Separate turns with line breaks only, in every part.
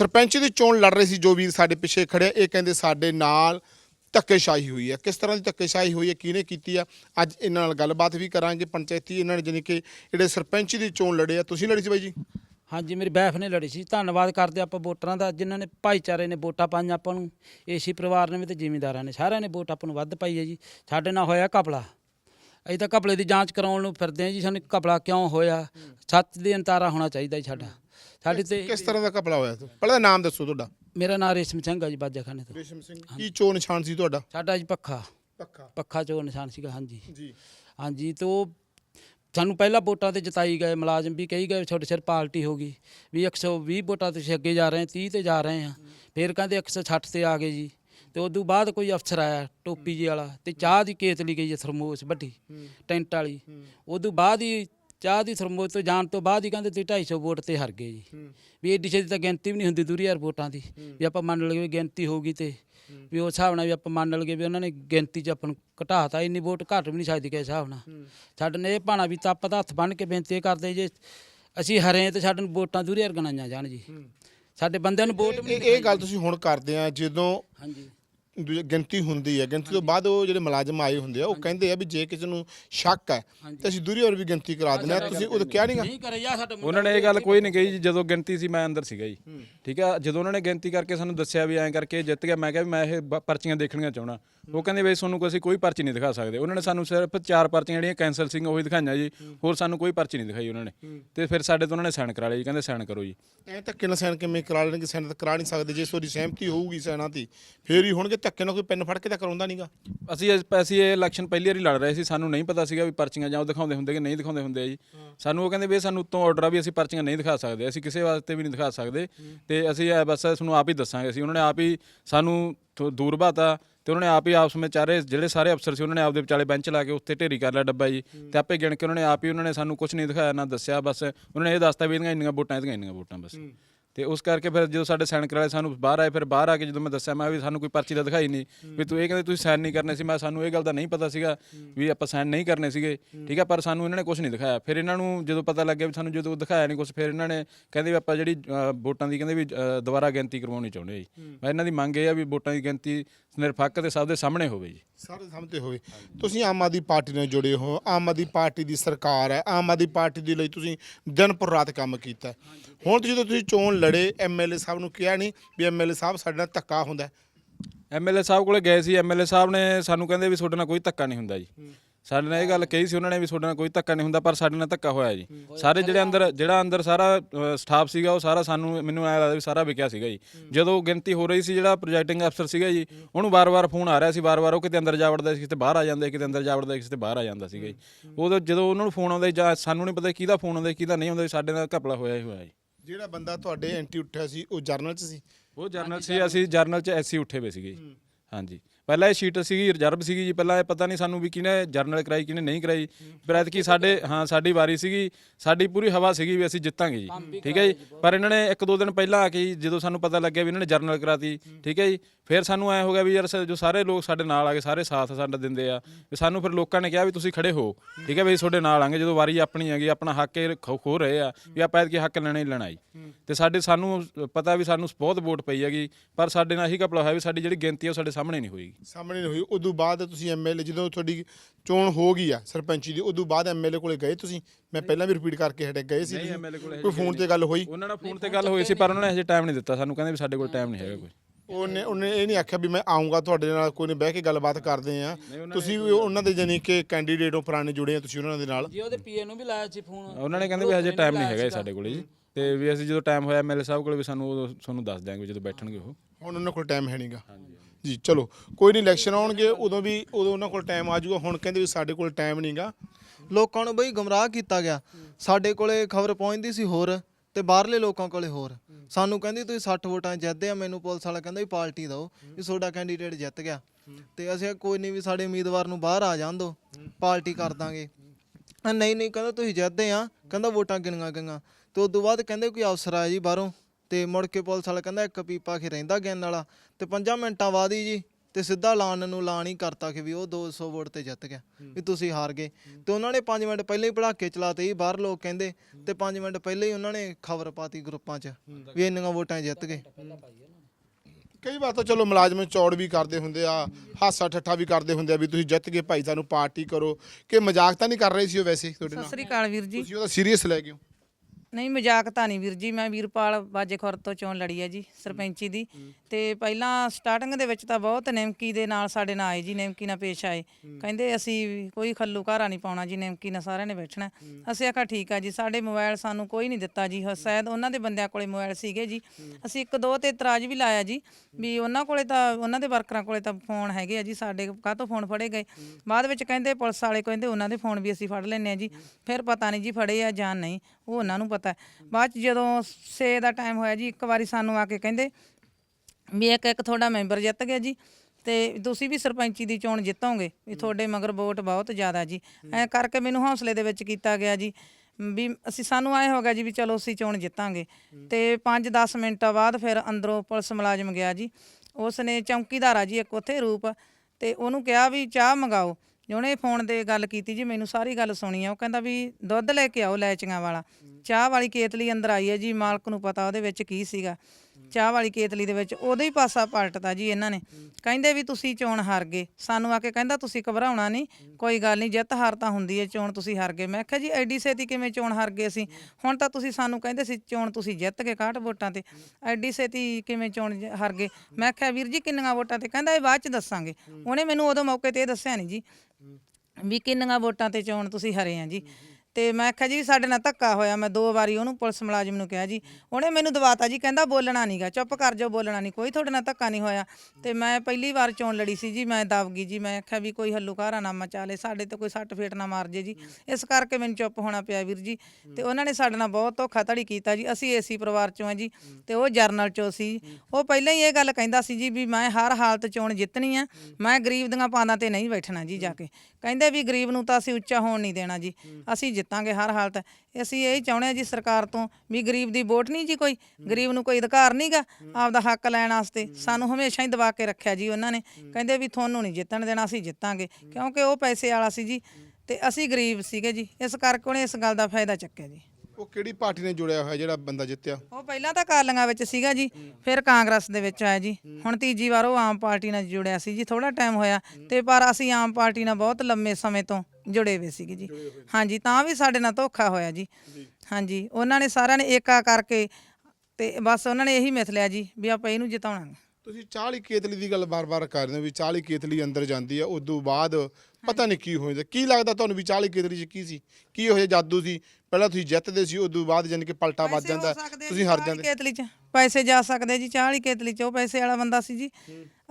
ਸਰਪੰਚ ਦੀ ਚੋਣ ਲੜ ਰਹੇ ਸੀ, ਜੋ ਵੀਰ ਸਾਡੇ ਪਿੱਛੇ ਖੜੇ ਇਹ ਕਹਿੰਦੇ ਸਾਡੇ ਨਾਲ ਧੱਕੇਸ਼ਾਹੀ ਹੋਈ ਹੈ ਕਿਸ ਤਰ੍ਹਾਂ ਦੀ ਧੱਕੇਸ਼ਾਹੀ ਹੋਈ ਹੈ ਕਿਹਨੇ ਕੀਤੀ ਆ? ਅੱਜ ਇਹਨਾਂ ਨਾਲ ਗੱਲਬਾਤ ਵੀ ਕਰਾਂਗੇ, ਪੰਚਾਇਤੀ ਇਹਨਾਂ ਨੇ ਜਾਣੀ ਕਿ ਜਿਹੜੇ ਸਰਪੰਚ ਦੀ ਚੋਣ ਲੜੇ ਆ, ਤੁਸੀਂ ਲੜੀ ਸੀ ਬਾਈ ਜੀ?
ਹਾਂਜੀ, ਮੇਰੀ ਬੈਫ ਨੇ ਲੜੀ ਸੀ। ਧੰਨਵਾਦ ਕਰਦੇ ਆਪਾਂ ਵੋਟਰਾਂ ਦਾ, ਜਿਨ੍ਹਾਂ ਨੇ ਭਾਈਚਾਰੇ ਨੇ ਵੋਟਾਂ ਪਾਈਆਂ ਆਪਾਂ ਨੂੰ। ਏਸੀ ਪਰਿਵਾਰ ਨੇ ਵੀ ਤੇ ਜ਼ਿਮੀਂਦਾਰਾਂ ਨੇ, ਸਾਰਿਆਂ ਨੇ ਵੋਟ ਆਪਾਂ ਨੂੰ ਵੱਧ ਪਾਈ ਹੈ ਜੀ। ਸਾਡੇ ਨਾਲ ਹੋਇਆ ਕਪਲਾ ਅਸੀਂ ਤਾਂ ਕਪਲੇ ਦੀ ਜਾਂਚ ਕਰਾਉਣ ਨੂੰ ਫਿਰਦੇ ਹਾਂ ਜੀ, ਸਾਨੂੰ ਕਪਲਾ ਕਿਉਂ ਹੋਇਆ? ਸੱਚ ਦੇ ਅੰਤਾਰਾ ਹੋਣਾ ਚਾਹੀਦਾ ਜੀ ਸਾਡਾ। ਸਾਡੀ ਤੇ
ਕਿਸ ਤਰ੍ਹਾਂ ਦਾ ਕਪਲਾ ਹੋਇਆ ਪਹਿਲਾਂ ਨਾਮ ਦੱਸੋ ਤੁਹਾਡਾ।
ਮੇਰਾ ਨਾਮ ਰੇਸ਼ਮ ਸਿੰਘ ਆ ਜੀ ਬਾਜਾਖਾਨੇ ਤੋਂ।
ਰੇਸ਼ਮ ਸਿੰਘ ਕੀ ਚੋਣ ਨਿਸ਼ਾਨ ਸੀ ਤੁਹਾਡਾ?
ਸਾਡਾ ਜੀ ਪੱਖਾ।
ਪੱਕਾ
ਪੱਖਾ ਚੋ ਨਿਸ਼ਾਨ ਸੀਗਾ ਹਾਂਜੀ।
ਜੀ।
ਹਾਂਜੀ ਤੇ ਉਹ ਸਾਨੂੰ ਪਹਿਲਾਂ ਵੋਟਾਂ ਤੇ ਜਿਤਾਈ ਗਏ ਮੁਲਾਜ਼ਮ ਵੀ ਕਹੀ ਗਏ ਛੋਟੇ ਛੋਟੇ ਪਾਰਟੀ ਹੋ ਗਈ। ਵੀ 120 ਵੋਟਾਂ ਤੁਸੀਂ ਅੱਗੇ ਜਾ ਰਹੇ 30 ਤੇ ਜਾ ਰਹੇ ਆ। ਫਿਰ ਕਹਿੰਦੇ 160 ਤੇ ਆ ਗਏ ਜੀ। ਤੇ ਉਦੋਂ ਬਾਅਦ ਕੋਈ ਅਫਸਰ ਆਇਆ ਟੋਪੀ ਜੀ ਵਾਲਾ ਤੇ ਚਾਹ ਦੀ ਕੇਤਲੀ ਗਈ ਹੈ ਥਰਮੋਸ ਵੱਡੀ ਟੈਂਟ ਵਾਲੀ। ਉਦੋਂ ਬਾਅਦ ਹੀ ਚਾਹ ਦੀ ਥਰਮੋਸ ਤੋਂ ਜਾਣ ਤੋਂ ਬਾਅਦ ਹੀ ਕਹਿੰਦੇ ਤੁਸੀਂ 250 ਵੋਟ ਤੇ ਹਾਰ ਗਏ ਜੀ। ਵੀ ਏਡੀ ਛੇਤੀ ਤਾਂ ਗਿਣਤੀ ਵੀ ਨਹੀਂ ਹੁੰਦੀ ਦੂਰੀ ਯਾਰ ਵੋਟਾਂ ਦੀ। ਵੀ ਆਪਾਂ ਮੰਨ ਲਈਏ ਵੀ ਗਿਣਤੀ ਹੋਊਗੀ ਤੇ। ਵੀ ਉਸ ਹਿਸਾਬ ਨਾਲ ਵੀ ਆਪਾਂ ਮੰਨ ਲਈਏ ਵੀ ਉਹਨਾਂ ਨੇ ਗਿਣਤੀ 'ਚ ਆਪਾਂ ਨੂੰ ਘਟਾਤਾ ਇੰਨੀ ਵੋਟ ਘਟ ਵੀ ਨਹੀਂ ਸਕਦੀ ਕਿਸੇ ਹਿਸਾਬ ਨਾਲ। ਸਾਡੇ ਨੇ ਇਹ ਭਾਣਾ ਵੀ ਤਾਂ ਆਪਾਂ ਤਾਂ ਹੱਥ ਬੰਨ ਕੇ ਬੇਨਤੀ ਕਰਦੇ ਜੇ ਅਸੀਂ ਹਰੇ ਤੇ ਸਾਡੇ ਨੂੰ ਵੋਟਾਂ ਦੂਰੀ ਯਾਰ ਗਣਾਈਆਂ ਜਾਣ ਜੀ। ਸਾਡੇ ਬੰਦਿਆਂ ਨੂੰ ਵੋਟ ਵੀ
ਇਹ ਗੱਲ ਤੁਸੀਂ ਹੁਣ ਕਰਦੇ ਆ ਜਦੋਂ
ਹਾਂਜੀ।
ਦੂਜੇ- ਗਿਣਤੀ ਹੁੰਦੀ ਹੈ। ਗਿਣਤੀ ਤੋਂ ਬਾਅਦ ਉਹ ਜਿਹੜੇ ਮੁਲਾਜ਼ਮ ਆਏ ਹੁੰਦੇ ਆ ਉਹ ਕਹਿੰਦੇ ਆ ਵੀ ਜੇ ਕਿਸੇ ਨੂੰ ਸ਼ੱਕ ਹੈ ਤੇ ਅਸੀਂ ਦੂਰੀ ਹੋਰ ਵੀ ਗਿਣਤੀ ਕਰਾ ਦਿੰਦੇ ਆ। ਤੁਸੀਂ ਉਹ ਕਿਹਾ ਨਹੀਂਗਾ
ਨਹੀਂ ਕਰੇ ਜਾ ਸਾਡਾ
ਉਹਨਾਂ ਨੇ ਇਹ ਗੱਲ ਕੋਈ ਨਹੀਂ ਕਹੀ ਜੀ ਜਦੋਂ ਗਿਣਤੀ ਸੀ ਮੈਂ ਅੰਦਰ ਸੀਗਾ ਜੀ। ਠੀਕ ਆ? ਜਦੋਂ ਉਹਨਾਂ ਨੇ ਗਿਣਤੀ ਕਰਕੇ ਸਾਨੂੰ ਦੱਸਿਆ ਵੀ ਐਂ ਕਰਕੇ ਜਿੱਤ ਗਿਆ ਮੈਂ ਕਿਹਾ ਵੀ ਮੈਂ ਇਹ ਬ- ਪਰਚੀਆਂ ਦੇਖਣੀਆਂ ਚਾਹਣਾ ਉਹ ਕਹਿੰਦੇ ਵੀ ਤੁਹਾਨੂੰ ਕੋਈ ਅਸੀਂ ਕੋਈ ਪਰਚੀ ਨਹੀਂ ਦਿਖਾ ਸਕਦੇ। ਉਹਨਾਂ ਨੇ ਸਾਨੂੰ ਸਿਰਫ ਚਾਰ ਪਰਚੀਆਂ ਜਿਹੜੀਆਂ ਕੈਂਸਲ ਸੀਗੀਆਂ ਉਹੀ ਦਿਖਾਈਆਂ ਜੀ। ਹੋਰ ਸਾਨੂੰ ਕੋਈ ਪਰਚੀ ਨਹੀਂ ਦਿਖਾਈ ਉਹਨਾਂ ਨੇ। ਤੇ ਫਿਰ ਸਾਡੇ ਤੋਂ ਉਹਨਾਂ ਨੇ ਸਾਈਨ ਕਰਾ ਲਏ ਜੀ ਕਹਿੰਦੇ ਸਾਈਨ ਕਰੋ ਜੀ।
ਐ ਧੱਕੇ ਨਾਲ ਸਾਈਨ ਕਿਵੇਂ ਕਰਾ ਲੈਣਗੇ? ਸਾਈਨ ਤਾਂ ਕਰਾ ਨਹੀਂ ਸਕਦੇ। ਜੇ ਤੁਹਾਡੀ ਸਹਿਮਤੀ ਹੋਊਗੀ ਸਾਈਨਾਂ ਦੀ ਫੇਰ ਹੀ ਹੋਣਗੇ। ਧੱਕੇ ਨਾਲ ਕੋਈ ਪੈਨ ਫੜ ਕੇ ਤਾਂ ਕਰਾਉਂਦਾ ਨਹੀਂਗਾ
ਅਸੀਂ ਇਸ- ਅਸੀਂ ਇਹ ਇਲੈਕਸ਼ਨ ਪਹਿਲੀ ਵਾਰੀ ਲੜ ਰਹੇ ਸੀ ਸਾਨੂੰ ਨਹੀਂ ਪਤਾ ਸੀਗਾ ਵੀ ਪਰਚੀਆਂ ਜਾਂ ਉਹ ਦਿਖਾਉਂਦੇ ਹੁੰਦੇ ਕਿ ਨਹੀਂ ਦਿਖਾਉਂਦੇ ਹੁੰਦੇ ਆ ਜੀ। ਸਾਨੂੰ ਉਹ ਕਹਿੰਦੇ ਵੀ ਇਹ ਸਾਨੂੰ ਉੱਤੋਂ ਆਰਡਰ ਆ ਵੀ ਅਸੀਂ ਪਰਚੀਆਂ ਨਹੀਂ ਦਿਖਾ ਸਕਦੇ ਅਸੀਂ ਕਿਸੇ ਵਾਸਤੇ ਵੀ ਨਹੀਂ ਦਿਖਾ ਸਕਦੇ। ਤੇ ਅਸੀਂ ਇਹ ਬਸ ਤੁਹਾਨੂੰ ਆਪ ਹੀ ਦੱਸਾਂਗੇ। ਅਸੀਂ ਉਹਨਾਂ ਨੇ ਆਪ ਹੀ ਸਾਨੂੰ ਥੋ- ਦੂਰ ਬਾਤਾ ਤੇ ਉਹਨਾਂ ਨੇ ਆਪ ਹੀ ਆਪਸ ਵਿੱਚ ਚਾਰੇ ਜਿਹੜੇ ਸਾਰੇ ਅਫਸਰ ਸੀ ਉਹਨਾਂ ਨੇ ਆਪਦੇ ਵਿਚਾਲੇ ਬੈਂਚ ਲਾ ਕੇ ਉੱਤੇ ਢੇਰੀ ਕਰ ਲਿਆ ਡੱਬਾ ਜੀ। ਤੇ ਆਪੇ ਗਿਣ ਕੇ ਉਹਨਾਂ ਨੇ ਆਪ ਹੀ ਉਹਨਾਂ ਨੇ ਸਾਨੂੰ ਕੁਝ ਨਹੀਂ ਦਿਖਾਇਆ ਨਾ ਦੱਸਿਆ ਬਸ ਉਹਨਾਂ ਨੇ ਇਹ ਦੱਸਤਾ ਵੀ ਇਹਦੀਆਂ ਇੰਨੀਆਂ ਵੋਟਾਂ ਇਹਦੀਆਂ ਇੰਨੀਆਂ ਵੋਟਾਂ ਬਸ। ਤੇ ਉਸ ਕਰਕੇ ਫਿਰ ਜਦੋਂ ਸਾਡੇ ਸਾਈਨ ਕਰਾਏ ਸਾਨੂੰ ਬਾਹਰ ਆਏ ਫਿਰ ਬਾਹਰ ਆ ਕੇ ਜਦੋਂ ਮੈਂ ਦੱਸਿਆ ਮੈਂ ਵੀ ਸਾਨੂੰ ਕੋਈ ਪਰਚੀ ਤਾਂ ਦਿਖਾਈ ਨਹੀਂ। ਵੀ ਤੂੰ ਇਹ ਕਹਿੰਦੇ ਤੁਸੀਂ ਸਾਈਨ ਨਹੀਂ ਕਰਨੇ ਸੀ। ਮੈਂ ਸਾਨੂੰ ਇਹ ਗੱਲ ਦਾ ਨਹੀਂ ਪਤਾ ਸੀਗਾ ਵੀ ਆਪਾਂ ਸਾਈਨ ਨਹੀਂ ਕਰਨੇ ਸੀਗੇ। ਠੀਕ ਆ ਪਰ ਸਾਨੂੰ ਇਹਨਾਂ ਨੇ ਕੁਝ ਨਹੀਂ ਦਿਖਾਇਆ। ਫਿਰ ਇਹਨਾਂ ਨੂੰ ਜਦੋਂ ਪਤਾ ਲੱਗਿਆ ਵੀ ਸਾਨੂੰ ਜਦੋਂ ਦਿਖਾਇਆ ਨਹੀਂ ਕੁਝ ਫਿਰ ਇਹਨਾਂ ਨੇ ਕਹਿੰਦੇ ਵੀ ਆਪਾਂ ਜਿਹੜੀ ਵੋਟਾਂ ਦੀ ਕਹਿੰਦੇ ਵੀ ਦੁਬਾਰਾ ਗਿਣਤੀ ਕਰਵਾਉਣੀ ਚਾਹੁੰਦੇ ਆ ਜੀ। ਮੈਂ ਇਹਨਾਂ ਦੀ ਮੰਗ ਇਹ ਆ ਵੀ ਵੋਟਾਂ ਦੀ ਗਿਣਤੀ ਨਿਰਪੱਖ ਤੇ ਸਭ ਦੇ ਸਾਹਮਣੇ ਹੋਵੇ ਜੀ
ਸਾਰੇ ਸਾਹਮਣੇ ਹੋਵੇ ਤੁਸੀਂ ਆਮ ਆਦਮੀ ਪਾਰਟੀ ਨਾਲ ਜੁੜੇ ਹੋ ਆਮ ਆਦਮੀ ਪਾਰਟੀ ਦੀ ਸਰਕਾਰ ਹੈ ਆਮ ਆਦਮੀ ਪਾਰਟੀ ਦੇ ਲਈ ਤੁਸੀਂ ਦਿਨ ਪਰ ਰਾਤ ਕੰਮ ਕੀਤਾ ਹੈ। ਹੁਣ ਤੁਸੀਂ ਜਦੋਂ ਤੁਸੀਂ ਚੋਣ ਲੜੇ ਐਮਐਲਏ ਸਾਹਿਬ ਨੂੰ ਕਿਹਾ ਨਹੀਂ ਵੀ ਐਮਐਲਏ ਸਾਹਿਬ ਸਾਡੇ ਨਾਲ ਧੱਕਾ ਹੁੰਦਾ ਹੈ।
ਐਮਐਲਏ ਸਾਹਿਬ ਕੋਲੇ ਗਏ ਸੀ ਐਮਐਲਏ ਸਾਹਿਬ ਨੇ ਸਾਨੂੰ ਕਹਿੰਦੇ ਵੀ ਤੁਹਾਡੇ ਨਾਲ ਕੋਈ ਧੱਕਾ ਨਹੀਂ ਹੁੰਦਾ ਜੀ ਸਾਡੇ ਨਾਲ ਇਹ ਗੱਲ ਕਹੀ ਸੀ ਉਹਨਾਂ ਨੇ ਵੀ ਤੁਹਾਡੇ ਨਾਲ ਕੋਈ ਧੱਕਾ ਨਹੀਂ ਹੁੰਦਾ ਪਰ ਸਾਡੇ ਨਾਲ ਧੱਕਾ ਹੋਇਆ ਜੀ। ਸਾਰੇ ਜਿਹੜੇ ਅੰਦਰ ਜਿਹੜਾ ਅੰਦਰ ਸਾਰਾ ਸਟਾਫ ਸੀਗਾ ਉਹ ਸਾਰਾ ਸਾਨੂੰ ਮੈਨੂੰ ਐ ਲੱਗਦਾ ਵੀ ਸਾਰਾ ਵਿਕਿਆ ਸੀਗਾ ਜੀ। ਜਦੋਂ ਗਿਣਤੀ ਹੋ ਰਹੀ ਸੀ ਜਿਹੜਾ ਪ੍ਰੋਜੈਕਟਿੰਗ ਅਫਸਰ ਸੀਗਾ ਜੀ ਉਹਨੂੰ ਵਾਰ-ਵਾਰ ਫੋਨ ਆ ਰਿਹਾ ਸੀ ਵਾਰ-ਵਾਰ ਉਹ ਕਿਤੇ ਅੰਦਰ ਜਾ ਵੜਦਾ ਸੀ ਕਿਤੇ ਬਾਹਰ ਆ ਜਾਂਦਾ ਸੀ, ਕਿਤੇ ਅੰਦਰ ਜਾ ਵੜਦਾ ਸੀ, ਕਿਤੇ ਬਾਹਰ ਆ ਜਾਂਦਾ ਸੀਗਾ ਜੀ। ਉਦੋਂ ਜਦੋਂ ਉਹਨਾਂ ਨੂੰ ਫੋਨ ਆਉਂਦਾ ਸੀ ਜਾਂ ਸਾਨੂੰ ਨਹੀਂ ਪਤਾ ਕਿਹਦਾ ਫੋਨ ਆਉਂਦਾ ਕਿਹਦਾ ਨਹੀਂ ਆਉਂਦਾ ਸੀ, ਸਾਡੇ ਨਾਲ ਘਪਲਾ ਹੋਇਆ ਹੀ ਹੋਇਆ ਜੀ।
ਜਿਹੜਾ ਬੰਦਾ ਤੁਹਾਡੇ ਐਂਟੀ ਉੱਠਿਆ ਸੀ ਉਹ ਜਰਨਲ ਚ ਸੀ?
ਉਹ ਜਰਨਲ ਸੀ ਅਸੀਂ ਜਰਨਲ ਚ ਐਸਸੀ ਉੱਠੇ ਹੋਏ ਸੀਗੇ ਜੀ। ਹਾਂਜੀ। ਪਹਿਲਾਂ ਇਹ ਸ਼ੀਟ ਸੀਗੀ ਰਿਜ਼ਰਵ ਸੀਗੀ ਜੀ ਪਹਿਲਾਂ ਇਹ ਪਤਾ ਨਹੀਂ ਸਾਨੂੰ ਵੀ ਕਿਹਨੇ ਜਰਨਲ ਕਰਾਈ ਕਿਹਨੇ ਨਹੀਂ ਕਰਾਈ। ਫਿਰ ਐਤਕੀ ਸਾਡੇ ਹਾਂ ਸਾਡੀ ਵਾਰੀ ਸੀਗੀ ਸਾਡੀ ਪੂਰੀ ਹਵਾ ਸੀਗੀ ਵੀ ਅਸੀਂ ਜਿੱਤਾਂਗੇ ਜੀ। ਠੀਕ ਹੈ ਜੀ? ਪਰ ਇਹਨਾਂ ਨੇ ਇੱਕ ਦੋ ਦਿਨ ਪਹਿਲਾਂ ਆ ਕੇ ਜੀ, ਜਦੋਂ ਸਾਨੂੰ ਪਤਾ ਲੱਗਿਆ ਵੀ ਇਹਨਾਂ ਨੇ ਜਰਨਲ ਕਰਾਤੀ ਠੀਕ ਹੈ ਜੀ? ਫਿਰ ਸਾਨੂੰ ਐ ਹੋ ਗਿਆ ਵੀ ਯਾਰ ਸ- ਜੋ ਸਾਰੇ ਲੋਕ ਸਾਡੇ ਨਾਲ ਆ ਗਏ ਸਾਰੇ ਸਾਥ ਸਾਡਾ ਦਿੰਦੇ ਆ ਵੀ ਸਾਨੂੰ ਫਿਰ ਲੋਕਾਂ ਨੇ ਕਿਹਾ ਵੀ ਤੁਸੀਂ ਖੜੇ ਹੋ। ਠੀਕ ਹੈ ਵੀ ਅਸੀਂ ਤੁਹਾਡੇ ਨਾਲ ਆਂਗੇ ਜਦੋਂ ਵਾਰੀ ਆਪਣੀ ਹੈਗੀ ਆਪਣਾ ਹੱਕ ਇਹ ਖੋ ਖੋ ਰਹੇ ਆ ਵੀ ਆਪਾਂ ਐਤਕੀ ਹੱਕ ਲੈਣਾ ਹੀ ਲੈਣਾ ਜੀ। ਤੇ ਸਾਡੇ ਸਾਨੂੰ ਪਤਾ ਵੀ ਸਾਨੂੰ ਬਹੁਤ ਵੋਟ ਪਈ ਹੈਗੀ ਪਰ ਸਾਡੇ ਨਾਲ ਇਹੀ ਘਪਲਾ ਹੋਇਆ ਵੀ ਸਾਡੀ ਜਿਹੜੀ ਗਿਣਤੀ ਆ ਉਹ ਸਾਡੇ ਸਾਹਮਣੇ ਨਹੀਂ ਹੋਏਗੀ।
ਸਾਹਮਣੇ ਨਹੀਂ ਹੋਈ। ਉਦੋਂ ਬਾਅਦ ਤੁਸੀਂ ਐਮਐਲਏ ਜਦੋਂ ਤੁਹਾਡੀ ਚੋਣ ਹੋ ਗਈ ਆ ਸਰਪੰਚੀ ਦੀ ਉਦੋਂ ਬਾਅਦ ਐਮਐਲਏ ਕੋਲੇ ਗਏ ਤੁਸੀਂ? ਮੈਂ ਪਹਿਲਾਂ ਵੀ ਰਿਪੀਟ ਕਰਕੇ ਹਟੇ ਗਏ ਸੀ
ਕੋਲੇ
ਕੋਈ ਫੋਨ ਤੇ ਗੱਲ ਹੋਈ?
ਉਹਨਾਂ ਨਾਲ ਫੋਨ ਤੇ ਗੱਲ ਹੋਈ ਸੀ ਪਰ ਉਹਨਾਂ ਨੇ ਹਜੇ ਟਾਈਮ ਨਹੀਂ ਦਿੱਤਾ ਸਾਨੂੰ ਕਹਿੰਦੇ ਵੀ ਸਾਡੇ ਕੋਲ ਟਾਈਮ ਨਹੀਂ ਹੈਗਾ ਕੋਈ।
ਉਹਨੇ ਉਹਨੇ ਇਹ ਨਹੀਂ ਆਖਿਆ ਵੀ ਮੈਂ ਆਉਂਗਾ ਤੁਹਾਡੇ ਨਾਲ ਕੋਈ ਨਹੀਂ ਬਹਿ ਕੇ ਗੱਲਬਾਤ ਕਰਦੇ ਆ। ਤੁਸੀਂ ਵੀ ਉਹਨਾਂ ਦੇ ਜਾਨੀ ਕਿ ਕੈਂਡੀਡੇਟ ਹੋ ਪੁਰਾਣੇ ਜੁੜੇ ਆ ਤੁਸੀਂ ਉਹਨਾਂ ਦੇ ਨਾਲ?
ਜੀ ਉਹਦੇ ਪੀਏ ਨੂੰ ਵੀ ਲਾਇਆ ਸੀ ਫੋਨ
ਉਹਨਾਂ ਨੇ ਕਹਿੰਦੇ ਵੀ ਹਜੇ ਟਾਈਮ ਨਹੀਂ ਹੈਗਾ ਜੀ ਸਾਡੇ ਕੋਲੇ ਜੀ। ਤੇ ਵੀ ਅਸੀਂ ਜਦੋਂ ਟਾਈਮ ਹੋਇਆ ਐਮਐਲਏ ਸਾਹਿਬ ਕੋਲੇ ਵੀ ਸਾਨੂੰ ਉਦੋਂ ਤੁਹਾਨੂੰ ਦੱਸ ਦਿਆਂਗੇ ਜਦੋਂ ਬੈਠਣਗੇ ਉਹ।
ਹੁਣ ਉਹਨਾਂ ਕੋਲ ਟਾਈਮ ਹੈ ਨਹੀਂਗਾ ਜੀ, ਚਲੋ, ਕੋਈ ਨਹੀਂ ਇਲੈਕਸ਼ਨ ਆਉਣਗੇ, ਉਦੋਂ ਵੀ, ਉਦੋਂ ਉਹਨਾਂ ਕੋਲ ਟਾਈਮ ਆ ਜਾਊਗਾ। ਹੁਣ ਕਹਿੰਦੇ ਵੀ ਸਾਡੇ ਕੋਲ ਟਾਈਮ ਨਹੀਂਗਾ
ਲੋਕਾਂ ਨੂੰ ਬਈ ਗੁੰਮਰਾਹ ਕੀਤਾ ਗਿਆ। ਸਾਡੇ ਕੋਲੇ ਖਬਰ ਪਹੁੰਚਦੀ ਸੀ ਹੋਰ ਤੇ ਬਾਹਰਲੇ ਲੋਕਾਂ ਕੋਲੇ ਹੋਰ। ਸਾਨੂੰ ਕਹਿੰਦੀ, ਤੁਸੀਂ 60 ਵੋਟਾਂ ਜਿੱਤਦੇ ਆ। ਮੈਨੂੰ ਪੁਲਿਸ ਵਾਲਾ ਕਹਿੰਦਾ ਵੀ ਪਾਰਟੀ ਦਿਓ ਵੀ ਤੁਹਾਡਾ ਕੈਂਡੀਡੇਟ ਜਿੱਤ ਗਿਆ। ਤੇ ਅਸੀਂ ਕਿਹਾ, ਕੋਈ ਨਹੀਂ ਵੀ ਸਾਡੇ ਉਮੀਦਵਾਰ ਨੂੰ ਬਾਹਰ ਆ ਜਾਣ ਦਿਓ ਪਾਰਟੀ ਕਰ ਦਾਂਗੇ। ਆ ਨਹੀਂ ਨਹੀਂ, ਕਹਿੰਦਾ ਤੁਸੀਂ ਜਿੱਤਦੇ ਆ। ਕਹਿੰਦਾ ਵੋਟਾਂ ਗਿਣੀਆਂ ਗਈਆਂ। ਤੇ ਉਸ ਤੋਂ ਬਾਅਦ ਕਹਿੰਦੇ ਕੋਈ ਅਫਸਰ ਆਇਆ ਜੀ ਬਾਹਰੋਂ। ਤੇ ਮੁੜ ਕੇ ਪੁਲਿਸ ਵਾਲਾ ਕਹਿੰਦਾ ਇੱਕ ਪੀਪਾ ਖੇ ਰਹਿੰਦਾ ਗਿਣ ਵਾਲਾ ਤੇ 5 ਮਿੰਟਾਂ ਬਾਅਦ ਹੀ ਜੀ ਤੇ ਸਿੱਧਾ ਲਾਣ ਨੂੰ ਲਾਣ ਹੀ ਕਰਤਾ ਕਿ ਵੀ ਉਹ 200 ਵੋਟ ਤੇ ਜਿੱਤ ਗਿਆ ਵੀ ਤੁਸੀਂ ਹਾਰ ਗਏ। ਤੇ ਉਹਨਾਂ ਨੇ 5 ਮਿੰਟ ਪਹਿਲਾਂ ਹੀ ਪੜਾਕੇ ਚਲਾਤੇ ਸੀ ਬਾਹਰ ਲੋਕ ਕਹਿੰਦੇ ਤੇ 5 ਮਿੰਟ ਪਹਿਲਾਂ ਹੀ ਉਹਨਾਂ ਨੇ ਖਬਰ ਪਾਤੀ ਗਰੁੱਪਾਂ 'ਚ ਵੀ ਇੰਨੀਆਂ ਵੋਟਾਂ ਜਿੱਤ ਗਏ।
ਕਈ ਵਾਰ ਤਾਂ ਚਲੋ ਮੁਲਾਜ਼ਮ ਚੌੜ ਵੀ ਕਰਦੇ ਹੁੰਦੇ ਆ ਹਾਸਾ ਠੱਠਾ ਵੀ ਕਰਦੇ ਹੁੰਦੇ ਆ ਵੀ ਤੁਸੀਂ ਜਿੱਤ ਗਏ ਭਾਈ ਸਾਨੂੰ ਪਾਰਟੀ ਕਰੋ। ਕਿ ਮਜ਼ਾਕ ਤਾਂ ਨਹੀਂ ਕਰ ਰਹੇ ਸੀ ਉਹ ਵੈਸੇ ਤੁਹਾਡੇ
ਸਤਿ
ਨਾਲ?
ਸ੍ਰੀ ਅਕਾਲ ਵੀਰ ਜੀ।
ਤੁਸੀਂ ਉਹਦਾ ਸੀਰੀਅਸ ਲੈ ਗਏ ਹੋ।
ਨਹੀਂ ਮਜ਼ਾਕ ਤਾਂ ਨਹੀਂ ਵੀਰ ਜੀ ਮੈਂ ਵੀਰਪਾਲ ਬਾਜੇ ਖੁਰ ਤੋਂ ਚੋਣ ਲੜੀ ਹੈ ਜੀ ਸਰਪੰਚੀ ਦੀ। ਤੇ ਪਹਿਲਾਂ ਸਟਾਰਟਿੰਗ ਦੇ ਵਿੱਚ ਤਾਂ ਬਹੁਤ ਨਿਮਕੀ ਦੇ ਨਾਲ ਸਾਡੇ ਨਾਲ ਆਏ ਜੀ ਨਿਮਕੀ ਨਾਲ ਪੇਸ਼ ਆਏ। ਕਹਿੰਦੇ ਅਸੀਂ ਕੋਈ ਖੱਲੂ ਘਾਰਾ ਨਹੀਂ ਪਾਉਣਾ ਜੀ ਨਿਮਕੀ ਨਾਲ ਸਾਰਿਆਂ ਨੇ ਬੈਠਣਾ। ਅਸੀਂ ਆਖਿਆ ਠੀਕ ਆ ਜੀ ਸਾਡੇ ਮੋਬਾਈਲ ਸਾਨੂੰ ਕੋਈ ਨਹੀਂ ਦਿੱਤਾ ਜੀ ਹ- ਸ਼ਾਇਦ ਉਹਨਾਂ ਦੇ ਬੰਦਿਆਂ ਕੋਲੇ ਮੋਬਾਈਲ ਸੀਗੇ ਜੀ। ਅਸੀਂ ਇੱਕ ਦੋ ਤੇ ਇਤਰਾਜ਼ ਵੀ ਲਾਇਆ ਜੀ ਵੀ ਉਹਨਾਂ ਕੋਲੇ ਤਾਂ ਉਹਨਾਂ ਦੇ ਵਰਕਰਾਂ ਕੋਲੇ ਤਾਂ ਫੋਨ ਹੈਗੇ ਆ ਜੀ ਸਾਡੇ ਕਾਹਤੋਂ ਫੋਨ ਫੜੇ ਗਏ? ਬਾਅਦ ਵਿੱਚ ਕਹਿੰਦੇ ਪੁਲਿਸ ਵਾਲੇ ਕਹਿੰਦੇ ਉਹਨਾਂ ਦੇ ਫੋਨ ਵੀ ਅਸੀਂ ਫੜ ਲੈਨੇ ਆ ਜੀ ਫਿਰ ਪਤਾ ਨਹੀਂ ਜੀ ਫੜੇ ਆ ਜਾਂ ਨਹੀਂ। ਉਹ ਉਹਨਾਂ ਨੂੰ ਪਤਾ ਹੈ। ਬਾਅਦ ਚ ਜਦੋਂ 6 ਦਾ ਟਾਈਮ ਹੋਇਆ ਜੀ, ਇੱਕ ਵਾਰੀ ਸਾਨੂੰ ਆ ਕੇ ਕਹਿੰਦੇ ਵੀ ਇੱਕ ਇੱਕ ਤੁਹਾਡਾ ਮੈਂਬਰ ਜਿੱਤ ਗਿਆ ਜੀ ਤੇ ਤੁਸੀਂ ਵੀ ਸਰਪੰਚੀ ਦੀ ਚੋਣ ਜਿੱਤੋਗੇ। ਵੀ ਤੁਹਾਡੇ ਮਗਰ ਵੋਟ ਬਹੁਤ ਜ਼ਿਆਦਾ ਜੀ। ਐ ਕਰਕੇ ਮੈਨੂੰ ਹੌਸਲੇ ਦੇ ਵਿੱਚ ਕੀਤਾ ਗਿਆ ਜੀ। ਵੀ ਅਸੀਂ ਸਾਨੂੰ ਆਏ ਹੋ ਗਿਆ ਜੀ ਵੀ ਚਲੋ ਅਸੀਂ ਚੋਣ ਜਿੱਤਾਂਗੇ। ਤੇ 5-10 ਮਿੰਟਾਂ ਬਾਅਦ ਫਿਰ ਅੰਦਰੋਂ ਪੁਲਿਸ ਮੁਲਾਜ਼ਮ ਗਿਆ ਜੀ। ਉਸ ਨੇ ਚੌਂਕੀਦਾਰ ਆ ਜੀ ਇੱਕ ਉੱਥੇ ਰੂਪ ਤੇ ਉਹਨੂੰ ਕਿਹਾ ਵੀ ਚਾਹ ਮੰਗਾਓ। ਉਹਨੇ ਫੋਨ ਤੇ ਗੱਲ ਕੀਤੀ ਜੀ, ਮੈਨੂੰ ਸਾਰੀ ਗੱਲ ਸੁਣੀ ਆ, ਉਹ ਕਹਿੰਦਾ ਵੀ ਦੁੱਧ ਲੈ ਕੇ ਆਓ ਲੈਚੀਆਂ ਵਾਲਾ। ਚਾਹ ਵਾਲੀ ਕੇਤਲੀ ਅੰਦਰ ਆਈ ਹੈ ਜੀ, ਮਾਲਕ ਨੂੰ ਪਤਾ ਉਹਦੇ ਵਿੱਚ ਕੀ ਸੀਗਾ। ਚਾਹ ਵਾਲੀ ਕੇਤਲੀ ਦੇ ਵਿੱਚ ਉਹਦੇ ਹੀ ਪਾਸਾ ਪਲਟਤਾ ਜੀ ਇਹਨਾਂ ਨੇ। ਕਹਿੰਦੇ ਵੀ ਤੁਸੀਂ ਚੋਣ ਹਾਰ ਗਏ। ਸਾਨੂੰ ਆ ਕੇ ਕਹਿੰਦਾ ਤੁਸੀਂ ਘਬਰਾਉਣਾ ਨਹੀਂ, ਕੋਈ ਗੱਲ ਨਹੀਂ, ਜਿੱਤ ਹਾਰ ਤਾਂ ਹੁੰਦੀ ਹੈ, ਚੋਣ ਤੁਸੀਂ ਹਾਰ ਗਏ। ਮੈਂ ਕਿਹਾ ਜੀ, ਐਡੀ ਛੇਤੀ ਕਿਵੇਂ ਚੋਣ ਹਾਰ ਗਏ ਅਸੀਂ? ਹੁਣ ਤਾਂ ਤੁਸੀਂ ਸਾਨੂੰ ਕਹਿੰਦੇ ਸੀ ਚੋਣ ਤੁਸੀਂ ਜਿੱਤ ਗਏ 61 ਵੋਟਾਂ ਤੇ। ਐਡੀ ਛੇਤੀ ਕਿਵੇਂ ਚੋਣ ਜ- ਹਾਰ ਗਏ? ਮੈਂ ਕਿਹਾ ਵੀਰ ਜੀ ਕਿੰਨੀਆਂ ਵੋਟਾਂ ਤੇ? ਕਹਿੰਦਾ ਇਹ ਬਾਅਦ ਚ ਦੱਸਾਂਗੇ। ਉਹਨੇ ਮੈਨੂੰ ਉਦੋਂ ਮੌਕੇ ਤੇ ਇਹ ਦੱਸਿਆ ਨਹੀਂ ਜੀ, ਵੀ ਕਿੰਨੀਆਂ ਵੋਟਾਂ ਤੇ ਚੋਣ ਤੁਸੀਂ ਹਰੇ ਆ ਜੀ। ਤੇ ਮੈਂ ਕਿਹਾ ਜੀ ਸਾਡੇ ਨਾਲ ਧੱਕਾ ਹੋਇਆ, ਮੈਂ ਦੋ ਵਾਰੀ ਉਹਨੂੰ ਪੁਲਿਸ ਮੁਲਾਜ਼ਮ ਨੂੰ ਕਿਹਾ ਜੀ। ਉਹਨੇ ਮੈਨੂੰ ਦਵਾਤਾ ਜੀ, ਕਹਿੰਦਾ ਬੋਲਣਾ ਨਹੀਂਗਾ ਚੁੱਪ ਕਰ ਜਾਓ, ਬੋਲਣਾ ਨਹੀਂ ਕੋਈ ਤੁਹਾਡੇ ਨਾਲ ਧੱਕਾ ਨਹੀਂ ਹੋਇਆ। ਤੇ ਮੈਂ ਪਹਿਲੀ ਵਾਰ ਚੋਣ ਲੜੀ ਸੀ ਜੀ, ਮੈਂ ਦਬ ਗਈ ਜੀ, ਮੈਂ ਆਖਿਆ ਵੀ ਕੋਈ ਹੱਲੂਕਾਰਾ ਨਾ ਮਚਾਲੇ ਸਾਡੇ ਤੇ ਕੋਈ ਸੱਟ ਫੇਟ ਨਾ ਮਾਰ ਜੇ ਜੀ। ਇਸ ਕਰਕੇ ਮੈਨੂੰ ਚੁੱਪ ਹੋਣਾ ਪਿਆ ਵੀਰ ਜੀ। ਤੇ ਉਹਨਾਂ ਨੇ ਸਾਡੇ ਨਾਲ ਬਹੁਤ ਧੋਖਾਧੜੀ ਕੀਤਾ ਜੀ, ਅਸੀਂ ਏਸੀ ਪਰਿਵਾਰ ਚੋਂ ਆ ਜੀ, ਤੇ ਉਹ ਜਰਨਲ ਚੋਂ ਸੀ। ਉਹ ਪਹਿਲਾਂ ਹੀ ਇਹ ਗੱਲ ਕਹਿੰਦਾ ਸੀ ਜੀ ਵੀ ਮੈਂ ਹਰ ਹਾਲਤ ਚੋਣ ਜਿੱਤਣੀ ਆ, ਮੈਂ ਗਰੀਬ ਦੀਆਂ ਪਾਦਾਂ ਤੇ ਨਹੀਂ ਬੈਠਣਾ ਜੀ ਜਾ ਕੇ। ਕਹਿੰਦੇ ਵੀ ਗਰੀਬ ਨੂੰ ਤਾਂ ਅਸੀਂ ਉੱਚਾ ਹੋਣ ਨਹੀਂ ਦੇਣਾ ਜੀ, ਅਸੀਂ ਜਿੱਤਾਂਗੇ ਹਰ ਹਾਲਤ। ਅਸੀਂ ਇਹ ਚਾਹੁੰਦੇ ਆ ਜੀ ਸਰਕਾਰ ਤੋਂ ਵੀ ਗਰੀਬ ਦੀ ਵੋਟ ਨਹੀਂ ਜੀ ਕੋਈ। ਗਰੀਬ ਨੂੰ ਕੋਈ ਅਧਿਕਾਰ ਨਹੀਂਗਾ ਆਪਦਾ ਹੱਕ ਲੈਣ ਵਾਸਤੇ। ਸਾਨੂੰ ਹਮੇਸ਼ਾ ਹੀ ਦਬਾ ਕੇ ਰੱਖਿਆ ਜੀ ਉਹਨਾਂ ਨੇ। ਕਹਿੰਦੇ ਵੀ ਤੁਹਾਨੂੰ ਨਹੀਂ ਜਿੱਤਣ ਦੇਣਾ ਅਸੀਂ ਜਿੱਤਾਂਗੇ। ਕਿਉਂਕਿ ਉਹ ਪੈਸੇ ਵਾਲਾ ਸੀ ਜੀ ਤੇ ਅਸੀਂ ਗਰੀਬ ਸੀਗੇ ਜੀ। ਇਸ ਕਰਕੇ ਉਹਨੇ ਇਸ ਗੱਲ ਦਾ ਫਾਇਦਾ ਚੱਕਿਆ ਜੀ।
ਉਹ ਕਿਹੜੀ ਪਾਰਟੀ ਨੇ ਜੁੜਿਆ ਹੋਇਆ ਜਿਹੜਾ ਬੰਦਾ ਜਿੱਤਿਆ?
ਉਹ ਪਹਿਲਾਂ ਤਾਂ ਕਾਲੀਆਂ ਵਿੱਚ ਸੀਗਾ ਜੀ ਫਿਰ ਕਾਂਗਰਸ ਦੇ ਵਿੱਚ ਆਇਆ ਜੀ। ਹੁਣ ਤੀਜੀ ਵਾਰ ਉਹ ਆਮ ਪਾਰਟੀ ਨਾਲ ਜੁੜਿਆ ਸੀ ਜੀ। ਥੋੜਾ ਟਾਈਮ ਹੋਇਆ ਤੇ ਪਰ ਅਸੀਂ ਆਮ ਪਾਰਟੀ ਨਾਲ ਬਹੁਤ ਲੰਮੇ ਸਮੇਂ ਤੋਂ ਜੁੜੇ ਹੋਏ ਸੀਗੇ ਜੀ। ਹਾਂਜੀ ਤਾਂ ਵੀ ਸਾਡੇ ਨਾਲ ਧੋਖਾ ਹੋਇਆ ਜੀ। ਹਾਂਜੀ ਉਹਨਾਂ ਨੇ ਸਾਰਿਆਂ ਨੇ ਏਕਾ ਕਰਕੇ ਤੇ ਬਸ ਉਹਨਾਂ ਨੇ ਇਹੀ ਮਿਥ ਲਿਆ ਜੀ ਵੀ ਆਪਾਂ ਇਹਨੂੰ ਜਿਤਾਉਣਾ।
ਤੁਸੀਂ 40 ਕੇਤਲੀ ਦੀ ਗੱਲ ਬਾਰ-ਬਾਰ ਕਰ ਰਹੇ ਹੋ ਵੀ 40 ਕੇਤਲੀ ਅੰਦਰ ਜਾਂਦੀ ਆ ਉਸ ਤੋਂ ਬਾਅਦ ਪਤਾ ਨਹੀਂ ਕੀ ਹੋ ਜਾਂਦਾ। ਕੀ ਲੱਗਦਾ ਤੁਹਾਨੂੰ ਵੀ 40 ਕੇਤਲੀ ਚ ਕੀ ਸੀ? ਕੀ ਹੋਇਆ ਜਾਦੂ ਸੀ? ਪਹਿਲਾਂ ਤੁਸੀਂ ਜਿੱਤਦੇ ਸੀ ਤੋਂ ਬਾਅਦ ਜਾਨੀ ਕਿ ਪਲਟਾ ਵੱਜ
ਪੈਸੇ ਹੋ
ਜਾਂਦਾ
ਸਕਦੇ ਆ
ਤੁਸੀਂ
ਜੀ
ਹਾਰ ਜਾਂਦੇ।
ਕੇਤਲੀ ਚ। ਪੈਸੇ ਜਾ ਸਕਦੇ ਜੀ 40 ਕੇਤਲੀ ਚ ਉਹ ਪੈਸੇ ਵਾਲਾ ਬੰਦਾ ਸੀ ਜੀ।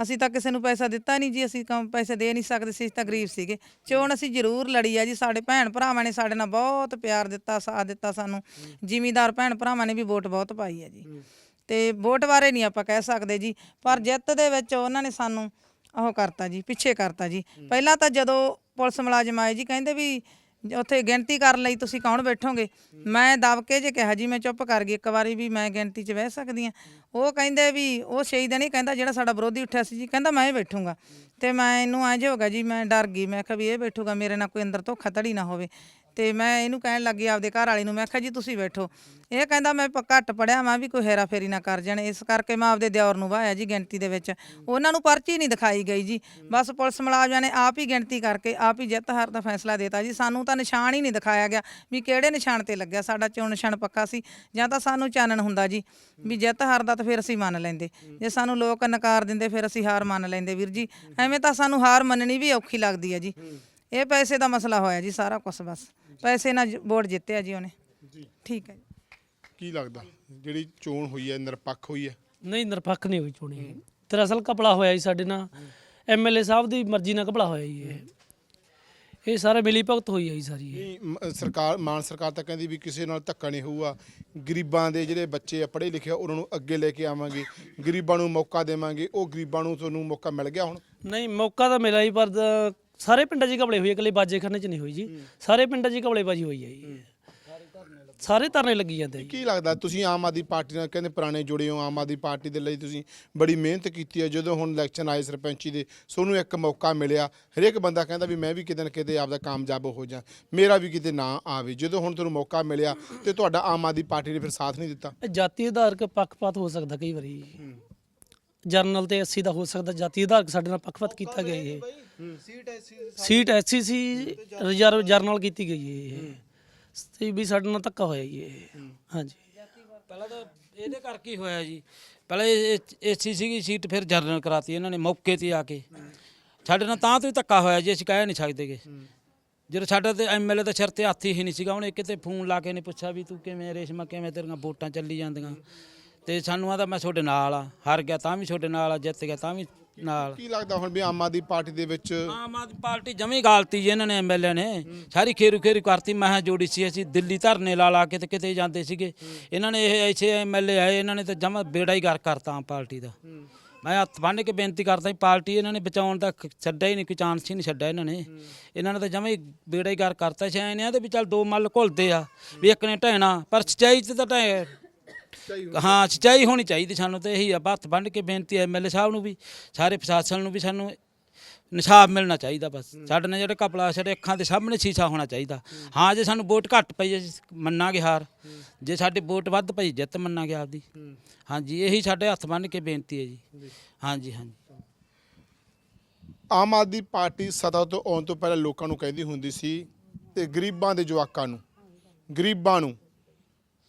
ਅਸੀਂ ਤਾਂ ਕਿਸੇ ਨੂੰ ਪੈਸਾ ਦਿੱਤਾ ਨਹੀਂ ਜੀ ਅਸੀਂ ਕੰਮ ਪੈਸੇ ਦੇ ਨਹੀਂ ਸਕਦੇ ਸੀ ਅਸੀਂ ਤਾਂ ਗਰੀਬ ਸੀਗੇ। ਚੋਣ ਅਸੀਂ ਜ਼ਰੂਰ ਲੜੀ ਆ ਜੀ ਸਾਡੇ ਭੈਣ ਭਰਾਵਾਂ ਨੇ ਸਾਡੇ ਨਾਲ ਬਹੁਤ ਪਿਆਰ ਦਿੱਤਾ ਸਾਥ ਦਿੱਤਾ ਸਾਨੂੰ। ਜ਼ਿਮੀਦਾਰ ਭੈਣ ਭਰਾਵਾਂ ਨੇ ਵੀ ਵੋਟ ਬਹੁਤ ਪਾਈ ਹੈ ਜੀ। ਤੇ ਵੋਟ ਬਾਰੇ ਨਹੀਂ ਆਪਾਂ ਕਹਿ ਸਕਦੇ ਜੀ ਪਰ ਜਿੱਤ ਦੇ ਵਿੱਚ ਉਹਨਾਂ ਨੇ ਸਾਨੂੰ ਉਹ ਕਰਤਾ ਜੀ ਪਿੱਛੇ ਕਰਤਾ ਜੀ। ਪਹਿਲਾਂ ਤਾਂ ਜਦੋਂ ਪੁਲਿਸ ਮੁਲਾਜ਼ਮ ਆਏ ਜੀ ਕਹਿੰਦੇ ਵੀ ਉੱਥੇ ਗਿਣਤੀ ਕਰਨ ਲਈ ਤੁਸੀਂ ਕੌਣ ਬੈਠੋਗੇ? ਮੈਂ ਦਬ ਕੇ ਜੇ ਕਿਹਾ ਜੀ, ਮੈਂ ਚੁੱਪ ਕਰ ਗਈ। ਇੱਕ ਵਾਰੀ ਵੀ ਮੈਂ ਗਿਣਤੀ 'ਚ ਬਹਿ ਸਕਦੀ ਆ ਉਹ ਕਹਿੰਦੇ ਵੀ, ਉਹ ਸ਼ਹੀਦ ਨਹੀਂ ਕਹਿੰਦਾ, ਜਿਹੜਾ ਸਾਡਾ ਵਿਰੋਧੀ ਉੱਠਿਆ ਸੀ ਜੀ, ਕਹਿੰਦਾ ਮੈਂ ਹੀ ਬੈਠੂੰਗਾ। ਤੇ ਮੈਂ ਇਹਨੂੰ ਐਂ ਜੇ ਹੋ ਗਿਆ ਜੀ, ਮੈਂ ਡਰ ਗਈ। ਮੈਂ ਕਿਹਾ ਵੀ ਇਹ ਬੈਠੂਗਾ, ਮੇਰੇ ਨਾਲ ਕੋਈ ਅੰਦਰ ਧੋਖਾ ਧੜੀ ਨਾ ਹੋਵੇ। ਤੇ ਮੈਂ ਇਹਨੂੰ ਕਹਿਣ ਲੱਗੀ ਆਪਦੇ ਘਰ ਵਾਲੇ ਨੂੰ, ਮੈਂ ਕਿਹਾ ਜੀ ਤੁਸੀਂ ਬੈਠੋ। ਇਹ ਕਹਿੰਦਾ ਮੈਂ ਪ- ਘੱਟ ਪੜਿਆ ਮੈਂ ਵੀ ਕੋਈ ਹੇਰਾ ਫੇਰੀ ਨਾ ਕਰ ਜਾਣ। ਇਸ ਕਰਕੇ ਮੈਂ ਆਪਦੇ ਦਿਓਰ ਨੂੰ ਵਾਇਆ ਜੀ ਗਿਣਤੀ ਦੇ ਵਿੱਚ। ਉਹਨਾਂ ਨੂੰ ਪਰਚੀ ਨਹੀਂ ਦਿਖਾਈ ਗਈ ਜੀ। ਬਸ ਪੁਲਿਸ ਮੁਲਾਜ਼ਮਾਂ ਨੇ ਆਪ ਹੀ ਗਿਣਤੀ ਕਰਕੇ, ਆਪ ਹੀ ਜਿੱਤ ਹਾਰ ਦਾ ਫੈਸਲਾ ਦਿੱਤਾ ਜੀ। ਸਾਨੂੰ ਤਾਂ ਨਿਸ਼ਾਨ ਹੀ ਨਹੀਂ ਦਿਖਾਇਆ ਗਿਆ ਵੀ ਕਿਹੜੇ ਨਿਸ਼ਾਨ ਤੇ ਲੱਗਿਆ। ਸਾਡਾ ਚੋਣ ਨਿਸ਼ਾਨ ਪੱਕਾ ਸੀ। ਜਾਂ ਤਾਂ ਸਾਨੂੰ ਚਾਨਣ ਹੁੰਦਾ ਜੀ ਵੀ ਜਿੱਤ ਹਾਰ ਦਾ ਤਾਂ ਫਿਰ ਅਸੀਂ ਮੰਨ ਲੈਂਦੇ। ਜੇ ਸਾਨੂੰ ਲੋਕ ਨਕਾਰ ਦਿੰਦੇ ਫਿਰ ਅਸੀਂ ਹਾਰ ਮੰਨ ਲੈਂਦੇ। ਵੀਰ ਜੀ, ਐਵੇਂ ਤਾਂ ਸਾਨੂੰ ਹਾਰ ਮੰਨਣੀ ਵੀ ਔਖੀ ਲੱਗਦੀ ਹੈ ਜੀ। ਇਹ ਪੈਸੇ ਦਾ ਮਸਲਾ ਹੋਇਆ ਜੀ, ਸਾਰਾ ਕੁਝ ਬਸ। ਪੈਸੇ ਨਾਲ ਵੋਟ ਜਿੱਤਿਆ ਜੀ ਉਹਨੇ। ਠੀਕ ਹੈ ਜੀ।
ਕੀ ਲੱਗਦਾ? ਜਿਹੜੀ ਚੋਣ ਹੋਈ ਹੈ ਨਿਰਪੱਖ ਹੋਈ ਹੈ?
ਨਹੀਂ ਨਿਰਪੱਖ ਨਹੀਂ ਹੋਈ ਚੋਣੀ। ਦਰਅਸਲ ਕਪੜਾ ਹੋਇਆ ਜੀ ਸਾਡੇ ਨਾਲ। ਐਮਐਲਏ ਸਾਹਿਬ ਦੀ ਮਰਜ਼ੀ ਨਾਲ ਕਪੜਾ ਹੋਇਆ ਜੀ ਇਹ। ਇਹ ਸਾਰਾ ਮਿਲੀ ਭਗਤ ਹੋਈ ਹੈ ਜੀ ਸਾਰੀ ਇਹ।
ਨਹੀਂ, ਮ- ਸਰਕਾਰ ਮਾਨ ਸਰਕਾਰ ਤਾਂ ਕਹਿੰਦੀ ਵੀ ਕਿਸੇ ਨਾਲ ਧੱਕਾ ਨਹੀਂ ਹੋਊਗਾ। ਗਰੀਬਾਂ ਦੇ ਜਿਹੜੇ ਬੱਚੇ ਆ ਪੜ੍ਹੇ ਲਿਖੇ ਆ, ਉਹਨਾਂ ਨੂੰ ਅੱਗੇ ਲੈ ਕੇ ਆਵਾਂਗੇ। ਗਰੀਬਾਂ ਨੂੰ ਮੌਕਾ ਦੇਵਾਂਗੇ। ਉਹ ਗਰੀਬਾਂ ਨੂੰ ਤੁਹਾਨੂੰ ਮੌਕਾ ਮਿਲ ਗਿਆ ਹੁਣ?
ਨਹੀਂ ਮੌਕਾ ਤਾਂ ਮਿਲਿਆ ਜੀ ਪਰ ਦ- ਸਾਰੇ ਪਿੰਡਾਂ 'ਚ ਹੀ ਘਪਲੇ ਹੋਈ ਹੈ ਇਕੱਲੇ ਬਾਜੇ ਖਾਨੇ 'ਚ ਨਹੀਂ ਹੋਈ ਜੀ। ਸਾਰੇ ਪਿੰਡਾਂ 'ਚ ਹੀ ਘਪਲੇਬਾਜੀ ਹੋਈ ਹੈ ਜੀ। ਸਾਰੇ ਧਰਨੇ ਲੱਗੀ ਜਾਂਦੇ ਜੀ।
ਕੀ ਲੱਗਦਾ ਤੁਸੀਂ ਆਮ ਆਦਮੀ ਪਾਰਟੀ ਨਾਲ ਕਹਿੰਦੇ ਪੁਰਾਣੇ ਜੁੜੇ ਹੋ ਆਮ ਆਦਮੀ ਪਾਰਟੀ ਦੇ ਲਈ ਤੁਸੀਂ ਬੜੀ ਮਿਹਨਤ ਕੀਤੀ ਹੈ ਜਦੋਂ ਹੁਣ ਇਲੈਕਸ਼ਨ ਆਏ ਸਰਪੰਚੀ ਦੇ ਸੋਨੂੰ ਇੱਕ ਮੌਕਾ ਮਿਲਿਆ। ਹਰੇਕ ਬੰਦਾ ਕਹਿੰਦਾ ਵੀ ਮੈਂ ਵੀ ਕਿਤੇ ਨਾ ਕਿਤੇ ਆਪਦਾ ਕਾਮਯਾਬ ਹੋ ਜਾ ਮੇਰਾ ਵੀ ਕਿਤੇ ਨਾ ਆਵੇ। ਜਦੋਂ ਹੁਣ ਤੁਹਾਨੂੰ ਮੌਕਾ ਮਿਲਿਆ ਤੇ ਤੁਹਾਡਾ ਆਮ ਆਦਮੀ ਪਾਰਟੀ ਨੇ ਫਿਰ ਸਾਥ ਨਹੀਂ ਦਿੱਤਾ?
ਜਾਤੀ ਆਧਾਰਕ ਪੱਖਪਾਤ ਹੋ ਸਕਦਾ ਕਈ ਵਾਰੀ। ਜਰਨਲ ਤੇ 80 ਦਾ ਹੋ ਸਕਦਾ ਜਾਤੀ ਆਧਾਰਕ ਸਾਡੇ ਨਾਲ ਪੱਖਪਾਤ ਕੀਤਾ ਗਿਆ ਇਹ।
ਸੀਟ ਐਸੀ
ਸੀਟ ਐਸੀ ਸੀ ਰਿਜ਼ਰਵ ਜਰਨਲ ਕੀਤੀ ਗਈ ਹੈ ਇਹ। ਤੇ ਵੀ ਸਾਡੇ ਨਾਲ ਧੱਕਾ ਹੋਇਆ ਜੀ ਇਹ। ਹਾਂਜੀ।
ਪਹਿਲਾਂ ਤਾਂ ਇਹਦੇ ਕਰਕੇ ਹੀ ਹੋਇਆ ਜੀ। ਪਹਿਲਾਂ ਏਸੀ ਸੀਗੀ ਸੀਟ ਫਿਰ ਜਰਨਲ ਕਰਾਤੀ ਇਹਨਾਂ ਨੇ ਮੌਕੇ ਤੇ ਆ ਕੇ। ਸਾਡੇ ਨਾਲ ਤਾਂ ਤੋਂ ਹੀ ਧੱਕਾ ਹੋਇਆ ਜੀ ਅਸੀਂ ਕਹਿ ਨਹੀਂ ਸਕਦੇਗੇ ਜਦੋਂ ਸਾਡਾ ਤੇ ਐਮਐਲਏ ਦਾ ਸਿਰ ਤੇ ਹੱਥ ਹੀ ਨਹੀਂ ਸੀਗਾ ਉਹਨੇ ਕਿਤੇ ਫੋਨ ਲਾ ਕੇ ਨੇ ਪੁੱਛਿਆ ਵੀ ਤੂੰ ਕਿਵੇਂ ਰੇਸ਼ਮਾ ਕਿਵੇਂ ਤੇਰੀਆਂ ਵੋਟਾਂ ਚੱਲੀ ਜਾਂਦੀਆਂ। ਤੇ ਸਾਨੂੰ ਆਦਾ ਮੈਂ ਤੁਹਾਡੇ ਨਾਲ ਆ ਹਾਰ ਗਿਆ ਤਾਂ ਵੀ ਤੁਹਾਡੇ ਨਾਲ ਆ ਜਿੱਤ ਗਿਆ ਤਾਂ ਵੀ ਨਾਲ।
ਕੀ ਲੱਗਦਾ ਹੁਣ ਵੀ ਆਮ ਆਦਮੀ ਪਾਰਟੀ ਦੇ ਵਿੱਚ?
ਆਮ ਆਦਮੀ ਪਾਰਟੀ ਜਮੀ ਗਾਲਤੀ ਜੀ ਇਹਨਾਂ ਨੇ ਐਮਐਲਏ ਨੇ। ਸਾਰੀ ਖੇਰੂ ਖੇਰੂ ਕਰਤੀ ਮੈਂ ਕਿਹਾ ਜੋੜੀ ਸੀ ਅਸੀਂ ਦਿੱਲੀ ਧਰਨੇ ਲਾ ਲਾ ਕੇ ਤੇ ਕਿਤੇ ਜਾਂਦੇ ਸੀਗੇ। ਇਹਨਾਂ ਨੇ ਇਹ ਐਸੇ ਐਮਐਲਏ ਆਏ ਇਹਨਾਂ ਨੇ ਤਾਂ ਜਮਾ ਬੇੜਾ ਹੀ ਕਰ ਕਰਤਾ ਆਮ ਪਾਰਟੀ ਦਾ। ਮੈਂ ਹੱਥ ਬੰਨ੍ਹ ਕੇ ਬੇਨਤੀ ਕਰਦਾ ਪਾਰਟੀ ਇਹਨਾਂ ਨੇ ਬਚਾਉਣ ਦਾ ਛੱਡਿਆ ਹੀ ਨਹੀਂ ਕੋਈ ਚਾਂਸ ਹੀ ਨਹੀਂ ਛੱਡਿਆ ਇਹਨਾਂ ਨੇ। ਇਹਨਾਂ ਨੇ ਤਾਂ ਜਮਾ ਹੀ ਬੇੜਾ ਹੀ ਕਰ ਕਰਤਾ। ਸ਼ਾਇਦ ਇਹਨਾਂ ਦੇ ਵੀ ਚੱਲ ਦੋ ਮੱਲ ਘੁਲਦੇ ਆ ਵੀ ਇੱਕ ਨੇ ਢਹਿਣਾ ਪਰ ਸੱਚਾਈ 'ਚ ਤਾਂ ਢਹਿ ਹਾਂ ਸੱਚਾਈ ਹੋਣੀ ਚਾਹੀਦੀ ਸਾਨੂੰ ਤੇ ਇਹੀ ਆ ਹੱਥ ਬੰਨ੍ਹ ਕੇ ਬੇਨਤੀ ਹੈ ਐਮਐਲਏ ਸਾਹਿਬ ਨੂੰ ਵੀ ਸਾਰੇ ਪ੍ਰਸ਼ਾਸਨ ਨੂੰ ਵੀ ਸਾਨੂੰ ਨਿਸ਼ਾਬ ਮਿਲਣਾ ਚਾਹੀਦਾ ਬਸ। ਸਾਡੇ ਨਾਲ ਜਿਹੜੇ ਕਪੜਾ ਸਾਡੇ ਅੱਖਾਂ ਦੇ ਸਾਹਮਣੇ ਸ਼ੀਸ਼ਾ ਹੋਣਾ ਚਾਹੀਦਾ। ਹਾਂ ਜੇ ਸਾਨੂੰ ਵੋਟ ਘੱਟ ਪਈ ਅਸੀਂ ਮੰਨਾਂਗੇ ਹਾਰ। ਜੇ ਸਾਡੇ ਵੋਟ ਵੱਧ ਪਈ ਜਿੱਤ ਮੰਨਾਂਗੇ ਆਪਦੀ। ਹਾਂਜੀ ਇਹੀ ਸਾਡੇ ਹੱਥ ਬੰਨ੍ਹ ਕੇ ਬੇਨਤੀ ਹੈ ਜੀ। ਹਾਂਜੀ ਹਾਂਜੀ।
ਆਮ ਆਦਮੀ ਪਾਰਟੀ ਸਤਾ ਤੋਂ ਆਉਣ ਤੋਂ ਪਹਿਲਾਂ ਲੋਕਾਂ ਨੂੰ ਕਹਿੰਦੀ ਹੁੰਦੀ ਸੀ ਤੇ ਗਰੀਬਾਂ ਦੇ ਜਵਾਕਾਂ ਨੂੰ ਗਰੀਬਾਂ ਨੂੰ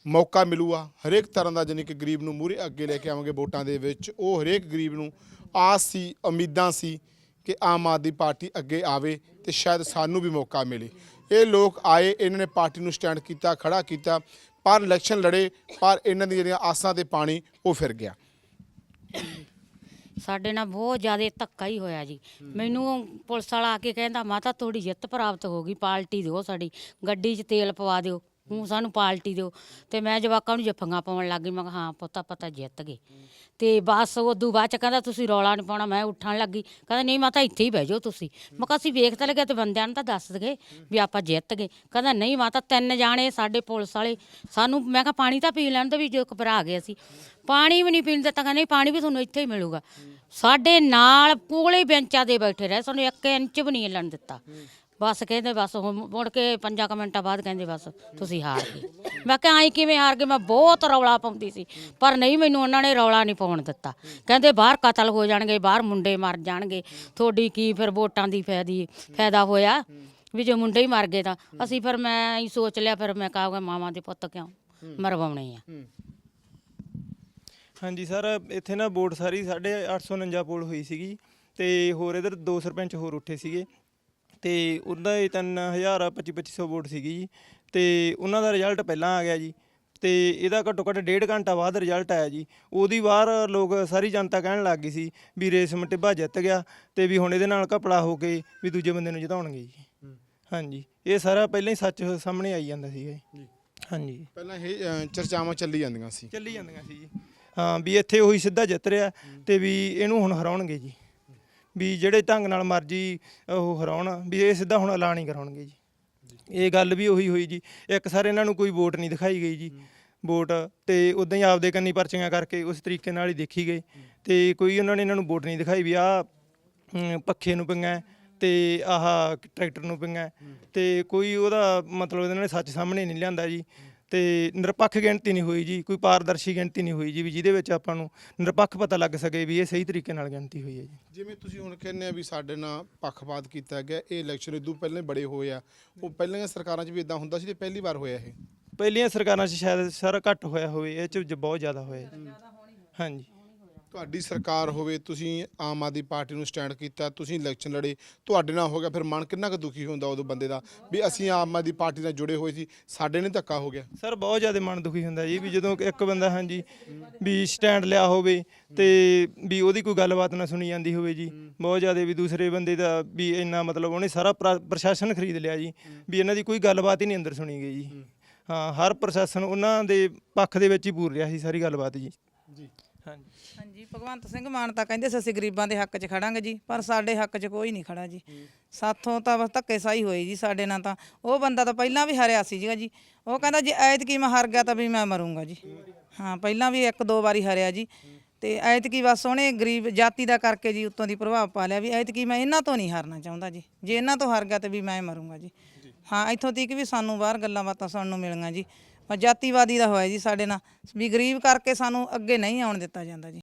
ਮੌਕਾ ਮਿਲੂਗਾ ਹਰੇਕ ਤਰ੍ਹਾਂ ਦਾ ਜਾਣੀ ਕਿ ਗਰੀਬ ਨੂੰ ਮੂਹਰੇ ਅੱਗੇ ਲੈ ਕੇ ਆਵਾਂਗੇ ਵੋਟਾਂ ਦੇ ਵਿੱਚ। ਉਹ ਹਰੇਕ ਗਰੀਬ ਨੂੰ ਆਸ ਸੀ, ਉਮੀਦਾਂ ਸੀ ਕਿ ਆਮ ਆਦਮੀ ਪਾਰਟੀ ਅੱਗੇ ਆਵੇ ਤੇ ਸ਼ਾਇਦ ਸਾਨੂੰ ਵੀ ਮੌਕਾ ਮਿਲੇ। ਇਹ ਲੋਕ ਆਏ, ਇਹਨਾਂ ਨੇ ਪਾਰਟੀ ਨੂੰ ਸਟੈਂਡ ਕੀਤਾ, ਖੜਾ ਕੀਤਾ। ਪਰ ਇਲੈਕਸ਼ਨ ਲੜੇ, ਪਰ ਇਹਨਾਂ ਦੀਆਂ ਜਿਹੜੀਆਂ ਆਸਾਂ ਤੇ ਪਾਣੀ, ਉਹ ਫਿਰ ਗਿਆ।
ਸਾਡੇ ਨਾਲ ਬਹੁਤ ਜ਼ਿਆਦਾ ਧੱਕਾ ਹੀ ਹੋਇਆ ਜੀ। ਮੈਨੂੰ ਪੁਲਿਸ ਵਾਲਾ ਆ ਕੇ ਕਹਿੰਦਾ, ਮਾਤਾ, ਤੁਹਾਡੀ ਜਿੱਤ ਪ੍ਰਾਪਤ ਹੋ ਗਈ, ਪਾਰਟੀ ਦਿਓ ਸਾਡੀ, ਗੱਡੀ 'ਚ ਤੇਲ ਪਵਾ ਦਿਓ। ਹੂੰ ਸਾਨੂੰ ਪਾਰਟੀ ਦਿਓ। ਤੇ ਮੈਂ ਜਵਾਕਾਂ ਨੂੰ ਜੱਫੀਆਂ ਪਾਉਣ ਲੱਗ ਗਈ। ਮੈਂ ਕਿਹਾ, ਹਾਂ ਪੁੱਤਾ ਪਤਾ ਜਿੱਤ ਗਏ। ਤੇ ਬਸ ਉਦੋਂ ਬਾਅਦ ਚ ਕਹਿੰਦਾ, ਤੁਸੀਂ ਰੌਲਾ ਨਹੀਂ ਪਾਉਣਾ। ਮੈਂ ਉੱਠਣ ਲੱਗੀ। ਕਹਿੰਦਾ, ਨਹੀਂ, ਮਾਤਾ, ਇੱਥੇ ਹੀ ਬਹਿ ਜਾਓ ਤੁਸੀਂ। ਮੈਂ ਕਿਹਾ, ਅਸੀਂ ਵੇਖ ਤਾਂ ਲੱਗੇ ਤੇ ਬੰਦਿਆਂ ਨੂੰ ਤਾਂ ਦੱਸ ਦਗੇ ਵੀ ਆਪਾਂ ਜਿੱਤ ਗਏ। ਕਹਿੰਦਾ, ਨਹੀਂ, ਮਾਤਾ, ਤਿੰਨ ਜਾਣੇ ਸਾਡੇ ਪੁਲਿਸ ਵਾਲੇ। ਸਾਨੂੰ, ਮੈਂ ਕਿਹਾ, ਪਾਣੀ ਤਾਂ ਪੀ ਲੈਣ ਤੇ ਵੀ ਜੋ ਘਬਰਾ ਗਏ ਅਸੀਂ ਪਾਣੀ ਵੀ ਨਹੀਂ ਪੀਣ ਦਿੱਤਾ। ਕਹਿੰਦਾ ਪਾਣੀ ਵੀ ਤੁਹਾਨੂੰ ਇੱਥੇ ਹੀ ਮਿਲੂਗਾ। ਸਾਡੇ ਨਾਲ ਕੋਲੇ ਬੈਂਚਾਂ ਦੇ ਬੈਠੇ ਰਹੇ। ਸਾਨੂੰ ਇੱਕ ਇੰਚ ਵੀ ਨਹੀਂ ਹਿੱਲਣ ਦਿੱਤਾ। ਬਸ ਕਹਿੰਦੇ ਬਸ ਹੁਣ ਮੁੜ ਕੇ 5 ਮਿੰਟਾਂ ਬਾਅਦ ਕਹਿੰਦੇ ਬਸ ਤੁਸੀਂ ਹਾਰ ਗਏ। ਮੈਂ ਕਿਹਾ ਆਈ ਕਿਵੇਂ ਹਾਰ ਗਏ? ਮੈਂ ਬਹੁਤ ਰੌਲਾ ਪਾਉਂਦੀ ਸੀ। ਪਰ ਨਹੀਂ, ਮੈਨੂੰ ਉਹਨਾਂ ਨੇ ਰੌਲਾ ਨਹੀਂ ਪਾਉਣ ਦਿੱਤਾ। ਕਹਿੰਦੇ ਬਾਹਰ ਕਤਲ ਹੋ ਜਾਣਗੇ, ਬਾਹਰ ਮੁੰਡੇ ਮਰ ਜਾਣਗੇ। ਤੁਹਾਡੀ ਕੀ ਫਿਰ ਵੋਟਾਂ ਦੀ ਫਾਇਦੀ ਫਾਇਦਾ ਹੋਇਆ ਵੀ ਜੇ ਮੁੰਡੇ ਹੀ ਮਰ ਗਏ ਤਾਂ? ਅਸੀਂ ਫਿਰ ਮੈਂ ਹੀ ਸੋਚ ਲਿਆ, ਫਿਰ ਮੈਂ ਕਹਾਂਗਾ ਮਾਵਾਂ ਦੇ ਪੁੱਤ ਕਿਉਂ ਮਰਵਾਉਣੇ ਆ।
ਹਾਂਜੀ ਸਰ, ਇੱਥੇ ਨਾ ਵੋਟ ਸਾਰੀ 849 ਪੋਲ ਹੋਈ ਸੀਗੀ ਤੇ ਹੋਰ ਇਧਰ ਦੋ ਸਰਪੰਚ ਹੋਰ ਉੱਠੇ ਸੀਗੇ। ਤੇ ਉਹਨਾਂ ਦੇ 3000 25 2500 ਵੋਟ ਸੀਗੀ ਜੀ। ਤੇ ਉਹਨਾਂ ਦਾ ਰਿਜ਼ਲਟ ਪਹਿਲਾਂ ਆ ਗਿਆ ਜੀ। ਤੇ ਇਹਦਾ ਘੱਟੋ ਘੱਟ ਡੇਢ ਘੰਟਾ ਬਾਅਦ ਰਿਜ਼ਲਟ ਆਇਆ ਜੀ। ਉਹਦੀ ਬਾਹਰ ਲੋਕ ਸਾਰੀ ਜਨਤਾ ਕਹਿਣ ਲੱਗ ਗਈ ਸੀ ਵੀ ਰੇਸ਼ਮ ਟਿੱਬਾ ਜਿੱਤ ਗਿਆ ਤੇ ਵੀ ਹੁਣ ਇਹਦੇ ਨਾਲ ਘਪਲਾ ਹੋ ਕੇ ਵੀ ਦੂਜੇ ਬੰਦੇ ਨੂੰ ਜਿਤਾਉਣਗੇ ਜੀ। ਹਾਂਜੀ। ਇਹ ਸਾਰਾ ਪਹਿਲਾਂ ਹੀ ਸੱਚ ਸਾਹਮਣੇ ਆਈ ਜਾਂਦਾ ਸੀਗਾ ਜੀ। ਹਾਂਜੀ।
ਪਹਿਲਾਂ ਇਹ ਅ, ਚਰਚਾਵਾਂ ਚੱਲੀ ਜਾਂਦੀਆਂ ਸੀ।
ਚੱਲੀ ਜਾਂਦੀਆਂ ਸੀ ਜੀ। ਹਾਂ ਵੀ ਇੱਥੇ ਉਹੀ ਸਿੱਧਾ ਜਿੱਤ ਰਿਹਾ ਤੇ ਵੀ ਇਹਨੂੰ ਹੁਣ ਹਰਾਉਣਗੇ ਜੀ। ਵੀ ਜਿਹੜੇ ਢੰਗ ਨਾਲ ਮਰਜ਼ੀ ਉਹ ਹਰਾਉਣ ਵੀ ਇਹ ਸਿੱਧਾ ਹੁਣ ਐਲਾਨ ਹੀ ਕਰਾਉਣਗੇ ਜੀ। ਇਹ ਗੱਲ ਵੀ ਉਹੀ ਹੋਈ ਜੀ। ਇੱਕ ਸਰ ਇਹਨਾਂ ਨੂੰ ਕੋਈ ਵੋਟ ਨਹੀਂ ਦਿਖਾਈ ਗਈ ਜੀ। ਵੋਟ ਤੇ ਉਦਾਂ ਹੀ ਆਪਦੇ ਕੰਨੀ ਪਰਚੀਆਂ ਕਰਕੇ ਉਸ ਤਰੀਕੇ ਨਾਲ ਹੀ ਦੇਖੀ ਗਈ ਤੇ ਕੋਈ ਉਹਨਾਂ ਨੇ ਇਹਨਾਂ ਨੂੰ ਵੋਟ ਨਹੀਂ ਦਿਖਾਈ ਵੀ ਆ ਪੱਖੇ ਨੂੰ ਪੰਗਾ ਤੇ ਆਹ ਟਰੈਕਟਰ ਨੂੰ ਪੰਗਾ ਤੇ ਕੋਈ ਉਹਦਾ ਮਤਲਬ ਇਹਨਾਂ ਨੇ ਸੱਚ ਸਾਹਮਣੇ ਨਹੀਂ ਲਿਆਂਦਾ ਜੀ। ਤੇ ਨਿਰਪੱਖ ਗਿਣਤੀ ਨਹੀਂ ਹੋਈ ਜੀ ਕੋਈ ਪਾਰਦਰਸ਼ੀ ਗਿਣਤੀ ਨਹੀਂ ਹੋਈ ਜੀ ਵੀ ਜਿਹਦੇ ਵਿੱਚ ਆਪਾਂ ਨੂੰ ਨਿਰਪੱਖ ਪਤਾ ਲੱਗ ਸਕੇ ਵੀ ਇਹ ਸਹੀ ਤਰੀਕੇ ਨਾਲ ਗਿਣਤੀ ਹੋਈ ਹੈ ਜੀ।
ਜਿਵੇਂ ਤੁਸੀਂ ਹੁਣ ਕਹਿੰਦੇ ਆ ਵੀ ਸਾਡੇ ਨਾਲ ਪੱਖਪਾਤ ਕੀਤਾ ਗਿਆ ਇਹ ਇਲੈਕਸ਼ਨ ਇਦੋਂ ਪਹਿਲਾਂ ਬੜੇ ਹੋਏ ਆ। ਉਹ ਪਹਿਲਾਂ ਸਰਕਾਰਾਂ 'ਚ ਵੀ ਇਦਾਂ ਹੁੰਦਾ ਸੀ ਤੇ ਪਹਿਲੀ ਵਾਰ ਹੋਇਆ ਇਹ?
ਪਹਿਲੀਆਂ ਸਰਕਾਰਾਂ 'ਚ ਸ਼ਾਇਦ ਸਾਰਾ ਘੱਟ ਹੋਇਆ ਹੋਵੇ ਇਹ 'ਚ ਜ- ਬਹੁਤ ਜ਼ਿਆਦਾ ਹੋਇਆ ਜੀ। ਹਾਂਜੀ।
ਤੁਹਾਡੀ ਸਰਕਾਰ ਹੋਵੇ ਤੁਸੀਂ ਆਮ ਆਦਮੀ ਪਾਰਟੀ ਨੂੰ ਸਟੈਂਡ ਕੀਤਾ ਤੁਸੀਂ ਇਲੈਕਸ਼ਨ ਲੜੇ ਤੁਹਾਡੇ ਨਾਲ ਹੋ ਗਿਆ ਫਿਰ ਮਨ ਕਿੰਨਾ ਕੁ ਦੁਖੀ ਹੁੰਦਾ ਉਦੋਂ ਬੰਦੇ ਦਾ? ਵੀ ਅਸੀਂ ਆਮ ਆਦਮੀ ਪਾਰਟੀ ਨਾਲ ਜੁੜੇ ਹੋਏ ਸੀ ਸਾਡੇ ਨੇ ਧੱਕਾ ਹੋ ਗਿਆ।
ਸਰ ਬਹੁਤ ਜ਼ਿਆਦਾ ਮਨ ਦੁਖੀ ਹੁੰਦਾ ਜੀ ਵੀ ਜਦੋਂ ਇੱਕ ਬੰਦਾ ਹਾਂਜੀ ਵੀ ਸਟੈਂਡ ਲਿਆ ਹੋਵੇ ਤੇ ਵੀ ਉਹਦੀ ਕੋਈ ਗੱਲਬਾਤ ਨਾ ਸੁਣੀ ਜਾਂਦੀ ਹੋਵੇ ਜੀ। ਬਹੁਤ ਜ਼ਿਆਦਾ ਵੀ ਦੂਸਰੇ ਬੰਦੇ ਦਾ ਵੀ ਇੰਨਾ ਮਤਲਬ ਉਹਨੇ ਸਾਰਾ ਪ੍ਰ- ਪ੍ਰਸ਼ਾਸਨ ਖਰੀਦ ਲਿਆ ਜੀ ਵੀ ਇਹਨਾਂ ਦੀ ਕੋਈ ਗੱਲਬਾਤ ਹੀ ਨਹੀਂ ਅੰਦਰ ਸੁਣੀ ਗਈ ਜੀ। ਹਾਂ ਹਰ ਪ੍ਰਸ਼ਾਸਨ ਉਹਨਾਂ ਦੇ ਪੱਖ ਦੇ ਵਿੱਚ ਹੀ ਪੂਰ ਰਿਹਾ ਸੀ ਸਾਰੀ ਗੱਲਬਾਤ ਜੀ। ਹਾਂਜੀ।
ਹਾਂਜੀ। ਭਗਵੰਤ ਸਿੰਘ ਮਾਨ ਤਾਂ ਕਹਿੰਦੇ ਸੀ, ਅਸੀਂ ਗਰੀਬਾਂ ਦੇ ਹੱਕ 'ਚ ਖੜਾਂਗੇ ਜੀ, ਪਰ ਸਾਡੇ ਹੱਕ 'ਚ ਕੋਈ ਨਹੀਂ ਖੜਾ ਜੀ। ਸਾਥੋਂ ਤਾਂ ਬਸ ਧੱਕੇਸ਼ਾਹੀ ਹੋਈ ਜੀ ਸਾਡੇ ਨਾਲ ਤਾਂ। ਉਹ ਬੰਦਾ ਤਾਂ ਪਹਿਲਾਂ ਵੀ ਹਰਿਆ ਸੀ ਜੀ ਜੀ। ਉਹ ਕਹਿੰਦਾ ਜੀ ਐਤਕੀ ਮੈਂ ਹਾਰ ਗਿਆ ਤਾਂ ਵੀ ਮੈਂ ਮਰੂੰਗਾ ਜੀ। ਹਾਂ, ਪਹਿਲਾਂ ਵੀ ਇੱਕ ਦੋ ਵਾਰੀ ਹਰਿਆ ਜੀ। ਤੇ ਐਤਕੀ ਬਸ ਉਹਨੇ ਗਰੀਬ ਜਾਤੀ ਦਾ ਕਰਕੇ ਜੀ ਉੱਤੋਂ ਦੀ ਪ੍ਰਭਾਵ ਪਾ ਲਿਆ ਵੀ ਐਤਕੀ ਮੈਂ ਇਹਨਾਂ ਤੋਂ ਨਹੀਂ ਹਾਰਨਾ ਚਾਹੁੰਦਾ ਜੀ। ਜੇ ਇਹਨਾਂ ਤੋਂ ਹਾਰ ਗਿਆ ਤੇ ਵੀ ਮੈਂ ਮਰੂੰਗਾ ਜੀ। ਹਾਂ, ਇੱਥੋਂ ਤੀਕ ਵੀ ਸਾਨੂੰ ਬਾਹਰ ਗੱਲਾਂ ਬਾਤਾਂ ਸੁਣਨ ਨੂੰ ਮਿਲੀਆਂ ਜੀ। ਪਰ ਜਾਤੀਵਾਦੀ ਦਾ ਹੋਇਆ ਜੀ ਸਾਡੇ ਨਾਲ। ਵੀ ਗਰੀਬ ਕਰਕੇ ਸਾਨੂੰ ਅੱਗੇ ਨਹੀਂ ਆਉਣ ਦਿੱਤਾ ਜਾਂਦਾ ਜੀ।